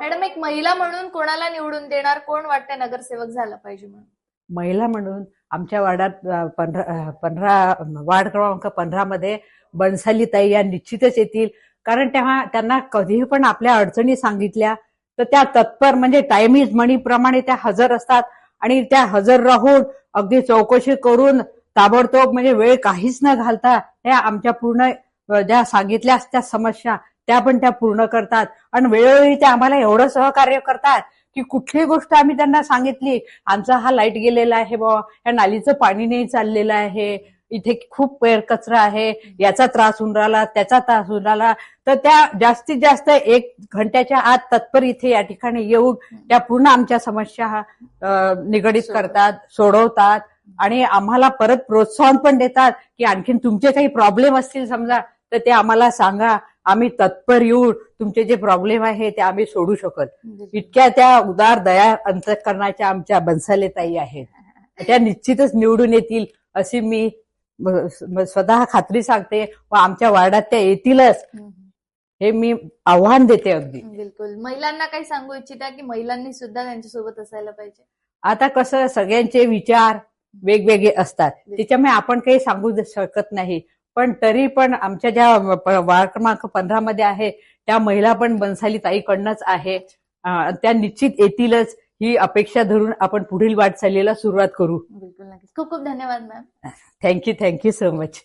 Madam एक महिला म्हणून कोणाला निवडून देणार? कोण वाटतंय नगरसेवक झाला पाहिजे म्हणून? महिला म्हणून आमच्या वार्डात पंधरा पंधरा वार्ड क्रमांक पंधरा मध्ये बनसाली ताई या निश्चितच येतील. कारण तेव्हा त्यांना कधीही पण आपल्या अडचणी सांगितल्या तर त्या तत्पर म्हणजे टाइम इज मनी प्रमाणे त्या हजर असतात. आणि त्या हजर राहून अगदी चौकशी करून ताबडतोब म्हणजे वेळ काहीच न घालता त्या आमच्या पूर्ण ज्या सांगितल्या त्या समस्या त्या पण त्या पूर्ण करतात. आणि वेळोवेळी त्या आम्हाला एवढं सहकार्य करतात की कुठली गोष्ट आम्ही त्यांना सांगितली आमचा हा लाइट गेलेला आहे बुवा या नालीचं पाणी नाही चाललेलं आहे इथे खूप पेर कचरा आहे याचा त्रास होऊन राहिला त्याचा त्रास होऊन राहिला. तर त्या जास्तीत जास्त एक घंट्याच्या आत तत्पर इथे या ठिकाणी येऊन त्या पूर्ण आमच्या समस्या निगडीत. करतात सोडवतात. आणि आम्हाला परत प्रोत्साहन पण देतात की आणखीन तुमचे काही प्रॉब्लेम असतील समजा तर ते आम्हाला सांगा. आम्ही तत्पर येऊन तुमचे जे प्रॉब्लेम आहे ते आम्ही सोडू शकत. इतक्या त्या उदार दया अंतकरणाच्या आमच्या बन्साले ताई आहेत. त्या निश्चितच निवडून येतील अशी मी स्वतः खात्री सांगते व आमच्या वार्डात त्या येतीलच. हे मी आव्हान देते अगदी. बिलकुल. महिलांना काही सांगू इच्छिता की महिलांनी सुद्धा त्यांच्यासोबत असायला पाहिजे? आता कसं सगळ्यांचे विचार वेगवेगळे असतात. त्याच्यामुळे आपण काही सांगू शकत नाही. पण तरी पण आमच्या ज्या वार्ड क्रमांक पंधरा मध्ये आहे त्या महिला पण बनसाली ताईकडनंच आहे. त्या निश्चित येतीलच ही अपेक्षा धरून आपण पुढील वाटचालीला सुरुवात करू. बिलकुल नक्कीच. खूप खूप धन्यवाद ma'am. Thank you thank you so much.